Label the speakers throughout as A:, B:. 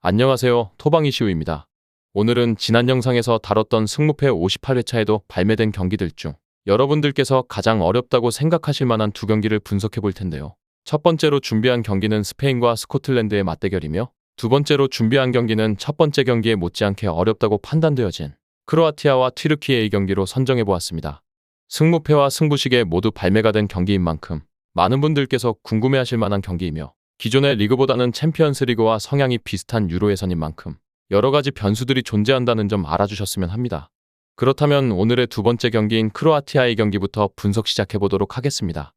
A: 안녕하세요. 토방이시우입니다. 오늘은 지난 영상에서 다뤘던 승무패 58회차에도 발매된 경기들 중 여러분들께서 가장 어렵다고 생각하실 만한 두 경기를 분석해 볼 텐데요. 첫 번째로 준비한 경기는 스페인과 스코틀랜드의 맞대결이며 두 번째로 준비한 경기는 첫 번째 경기에 못지않게 어렵다고 판단되어진 크로아티아와 튀르키예의 경기로 선정해 보았습니다. 승무패와 승부식에 모두 발매가 된 경기인 만큼 많은 분들께서 궁금해하실 만한 경기이며 기존의 리그보다는 챔피언스 리그와 성향이 비슷한 유로 예선인 만큼 여러 가지 변수들이 존재한다는 점 알아주셨으면 합니다. 그렇다면 오늘의 두 번째 경기인 크로아티아의 경기부터 분석 시작해 보도록 하겠습니다.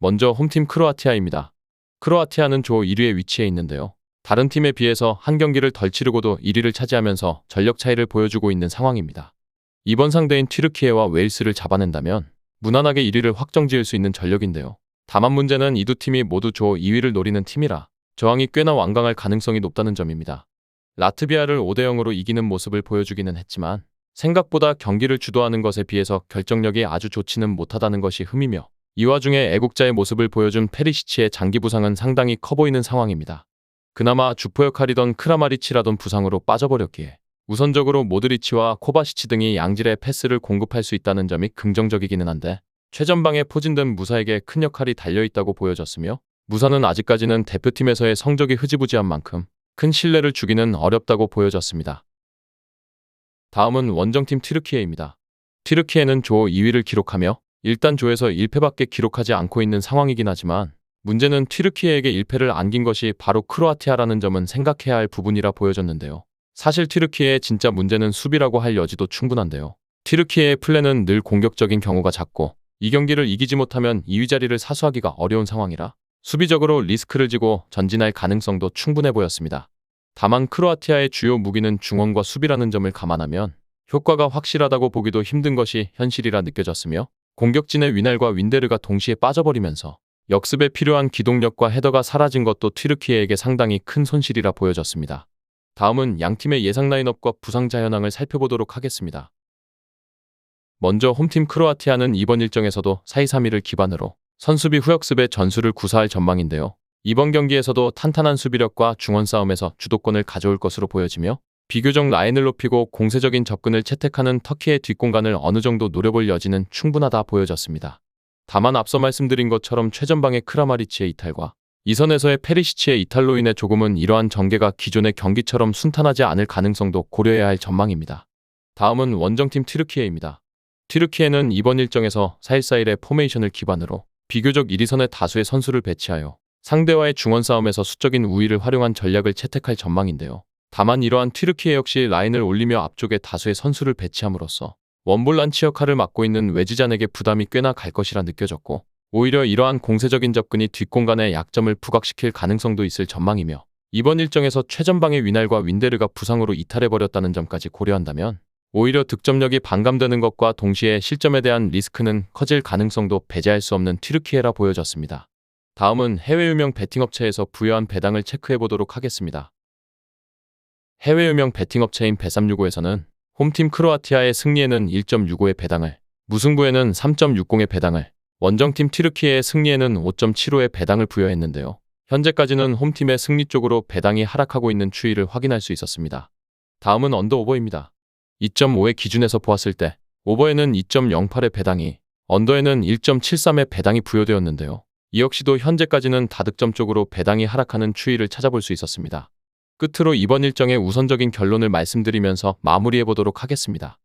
A: 먼저 홈팀 크로아티아입니다. 크로아티아는 조 1위에 위치해 있는데요. 다른 팀에 비해서 한 경기를 덜 치르고도 1위를 차지하면서 전력 차이를 보여주고 있는 상황입니다. 이번 상대인 튀르키예와 웨일스를 잡아낸다면 무난하게 1위를 확정 지을 수 있는 전력인데요. 다만 문제는 이 두 팀이 모두 조 2위를 노리는 팀이라 저항이 꽤나 완강할 가능성이 높다는 점입니다. 라트비아를 5대 0으로 이기는 모습을 보여주기는 했지만 생각보다 경기를 주도하는 것에 비해서 결정력이 아주 좋지는 못하다는 것이 흠이며 이 와중에 애국자의 모습을 보여준 페리시치의 장기 부상은 상당히 커 보이는 상황입니다. 그나마 주포 역할이던 크라마리치라던 부상으로 빠져버렸기에 우선적으로 모드리치와 코바시치 등이 양질의 패스를 공급할 수 있다는 점이 긍정적이기는 한데 최전방에 포진된 무사에게 큰 역할이 달려있다고 보여졌으며 무사는 아직까지는 대표팀에서의 성적이 흐지부지한 만큼 큰 신뢰를 주기는 어렵다고 보여졌습니다. 다음은 원정팀 튀르키예입니다. 튀르키예는 조 2위를 기록하며 일단 조에서 1패밖에 기록하지 않고 있는 상황이긴 하지만 문제는 튀르키예에게 1패를 안긴 것이 바로 크로아티아라는 점은 생각해야 할 부분이라 보여졌는데요. 사실 튀르키예의 진짜 문제는 수비라고 할 여지도 충분한데요. 튀르키예의 플랜은 늘 공격적인 경우가 작고 이 경기를 이기지 못하면 2위 자리를 사수하기가 어려운 상황이라 수비적으로 리스크를 지고 전진할 가능성도 충분해 보였습니다. 다만 크로아티아의 주요 무기는 중원과 수비라는 점을 감안하면 효과가 확실하다고 보기도 힘든 것이 현실이라 느껴졌으며 공격진의 위날과 윈데르가 동시에 빠져버리면서 역습에 필요한 기동력과 헤더가 사라진 것도 튀르키예에게 상당히 큰 손실이라 보여졌습니다. 다음은 양팀의 예상 라인업과 부상자 현황을 살펴보도록 하겠습니다. 먼저 홈팀 크로아티아는 이번 일정에서도 4-2-3-1을 기반으로 선수비 후역습의 전술을 구사할 전망인데요. 이번 경기에서도 탄탄한 수비력과 중원 싸움에서 주도권을 가져올 것으로 보여지며 비교적 라인을 높이고 공세적인 접근을 채택하는 터키의 뒷공간을 어느 정도 노려볼 여지는 충분하다 보여졌습니다. 다만 앞서 말씀드린 것처럼 최전방의 크라마리치의 이탈과 이선에서의 페리시치의 이탈로 인해 조금은 이러한 전개가 기존의 경기처럼 순탄하지 않을 가능성도 고려해야 할 전망입니다. 다음은 원정팀 튀르키예입니다. 튀르키예는 이번 일정에서 4-1-4-1의 포메이션을 기반으로 비교적 1위선의 다수의 선수를 배치하여 상대와의 중원 싸움에서 수적인 우위를 활용한 전략을 채택할 전망인데요. 다만 이러한 튀르키예 역시 라인을 올리며 앞쪽에 다수의 선수를 배치함으로써 원볼란치 역할을 맡고 있는 외지잔에게 부담이 꽤나 갈 것이라 느껴졌고 오히려 이러한 공세적인 접근이 뒷공간에 약점을 부각시킬 가능성도 있을 전망이며 이번 일정에서 최전방의 위날과 윈데르가 부상으로 이탈해버렸다는 점까지 고려한다면 오히려 득점력이 반감되는 것과 동시에 실점에 대한 리스크는 커질 가능성도 배제할 수 없는 튀르키예라 보여졌습니다. 다음은 해외 유명 베팅업체에서 부여한 배당을 체크해 보도록 하겠습니다. 해외 유명 베팅업체인 베365에서는 홈팀 크로아티아의 승리에는 1.65의 배당을, 무승부에는 3.60의 배당을, 원정팀 튀르키예의 승리에는 5.75의 배당을 부여했는데요. 현재까지는 홈팀의 승리 쪽으로 배당이 하락하고 있는 추이를 확인할 수 있었습니다. 다음은 언더 오버입니다. 2.5의 기준에서 보았을 때 오버에는 2.08의 배당이, 언더에는 1.73의 배당이 부여되었는데요. 이 역시도 현재까지는 다득점 쪽으로 배당이 하락하는 추이를 찾아볼 수 있었습니다. 끝으로 이번 일정의 우선적인 결론을 말씀드리면서 마무리해 보도록 하겠습니다.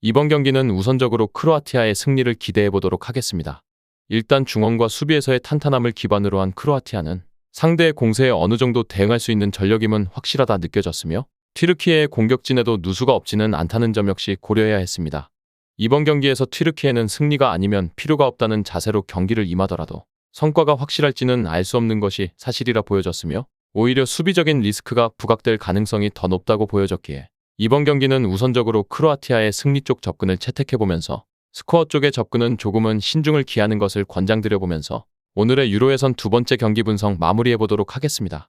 A: 이번 경기는 우선적으로 크로아티아의 승리를 기대해 보도록 하겠습니다. 일단 중원과 수비에서의 탄탄함을 기반으로 한 크로아티아는 상대의 공세에 어느 정도 대응할 수 있는 전력임은 확실하다 느껴졌으며 튀르키예의 공격진에도 누수가 없지는 않다는 점 역시 고려해야 했습니다. 이번 경기에서 튀르키예는 승리가 아니면 필요가 없다는 자세로 경기를 임하더라도 성과가 확실할지는 알 수 없는 것이 사실이라 보여졌으며 오히려 수비적인 리스크가 부각될 가능성이 더 높다고 보여졌기에 이번 경기는 우선적으로 크로아티아의 승리 쪽 접근을 채택해보면서 스코어 쪽의 접근은 조금은 신중을 기하는 것을 권장드려보면서 오늘의 유로에선 두 번째 경기 분석 마무리해보도록 하겠습니다.